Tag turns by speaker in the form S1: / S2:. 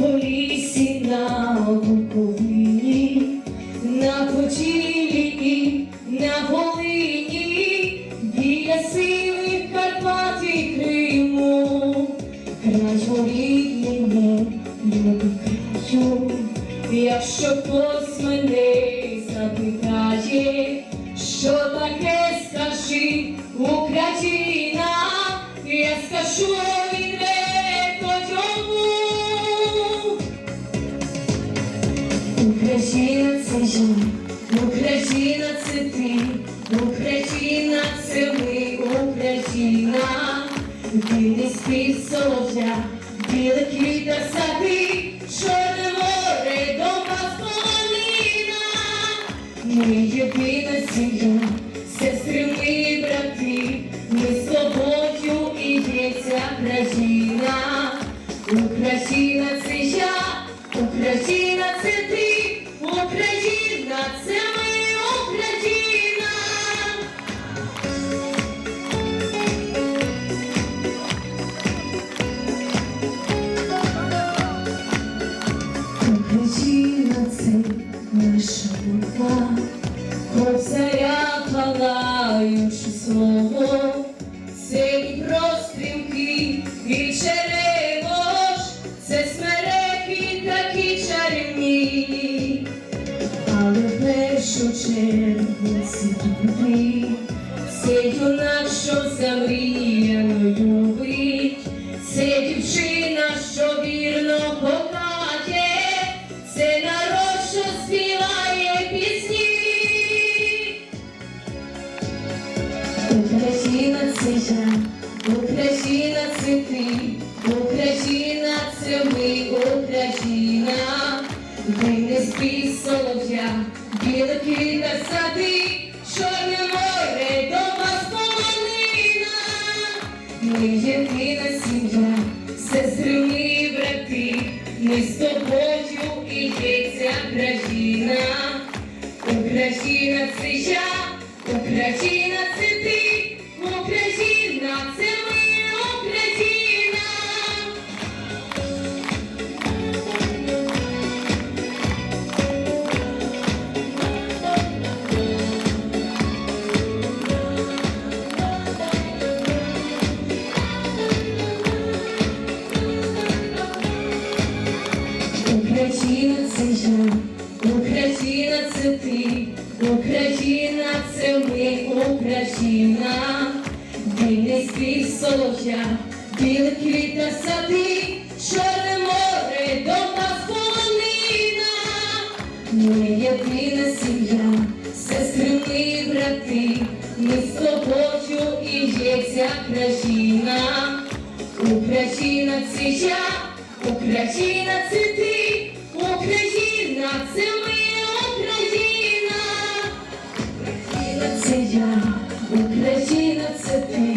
S1: полісі, на Буковині, на Поділлі і на Волині, біля сивих Карпат і Криму, краю рідному, любий краю, якщо хтось мене запитає, що таке скажи Україна, я скажу Україна це я, Україна це ти, Україна це ми, Україна, вільний спів солов'я, біле квіта сади, чорне море, дома полонина. Ми єдина сім'я, сестри ми брати, ми з і є ця країна. Україна це я, Україна Україна це наша мова, Кобзаря палаючи слово, це і прострімки, і черемош, це смереки такі чарівні, але першу чергу це Україна це я, Україна це ти, Україна це ми, Україна, винне спів солов'я, біле квіта сади, чорне море, дома полонина. Ми єдина сім'я, сестри ми брати, ми з тобою і є ця країна. Україна це я, Україна це ти, Україна це я, Україна це ти, Україна це ми, Україна, вільний спів солов'я, біле квіта сади, чорне море, дома полонина. Ми єдина сім'я, сестри ми брати, ми з тобою і є ця країна. Україна це я, Україна це ти, я, Україна це ти,